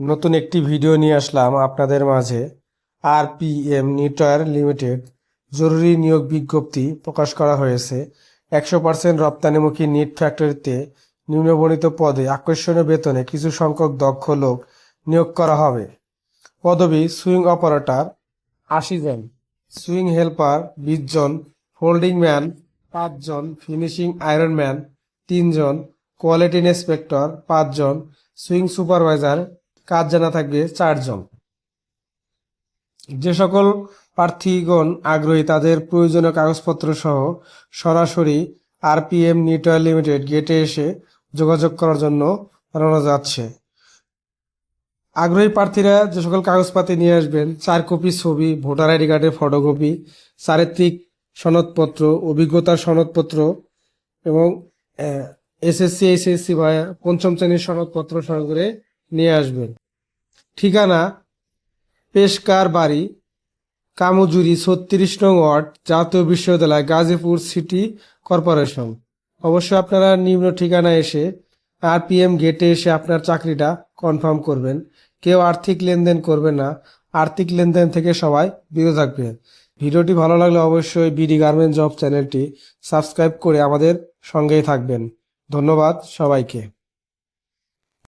নতুন একটি ভিডিও নিয়ে আসলাম আপনাদের মাঝে। R P M new tyre limited জরুরি নিয়োগ বিজ্ঞপ্তি প্রকাশ করা হয়েছে। একশো পার্সেন্ট রপ্তানিমুখী নিট ফ্যাক্টরিতে নিম্নবর্ণিত পদে আকর্ষণীয় বেতনে কিছু সংখ্যক দক্ষ লোক নিয়োগ করা হবে। পদবি সুইং অপারেটর আশি জন, সুইং হেল্পার বিশ জন, ফোল্ডিং ম্যান পাঁচজন ফিনিশিং আয়রন ম্যান তিনজন কোয়ালিটি ইন্সপেক্টর পাঁচজন সুইং সুপারভাইজার কাজ জানা থাকবে চারজন। যে সকল প্রার্থীগণ আগ্রহী তাদের প্রয়োজনীয় কাগজপত্র সহ সরাসরি আরপিএম নিউট্রাল লিমিটেড গেটে এসে যোগাযোগ করার জন্য জানানো যাচ্ছে। আগ্রহী প্রার্থীরা যে সকল কাগজপাতি নিয়ে আসবেন, চার কপি ছবি, ভোটার আইডি কার্ডের ফটোকপি, চারিত্রিক সনদপত্র, অভিজ্ঞতার সনদপত্র এবং এসএসসি, এইচএসসি বা পঞ্চম শ্রেণির সনদপত্র সহকারে নিয়ে আসবেন। ঠিকানা, পেশকার বাড়ি, কামুজুরি ছত্রিশ নং ওয়ার্ড, জাতীয় বিশ্ববিদ্যালয়, গাজীপুর সিটি কর্পোরেশন। অবশ্যই আপনারা নিম্ন ঠিকানা এসে আর আরপিএম গেটে এসে আপনার চাকরিটা কনফার্ম করবেন। কেউ আর্থিক লেনদেন করবে না। আর্থিক লেনদেন থেকে সবাই বিরত থাকবে। ভিডিওটি ভালো লাগলে অবশ্যই বিডি গার্মেন্ট জব চ্যানেলটি সাবস্ক্রাইব করে আমাদের সঙ্গেই থাকবেন। ধন্যবাদ সবাইকে।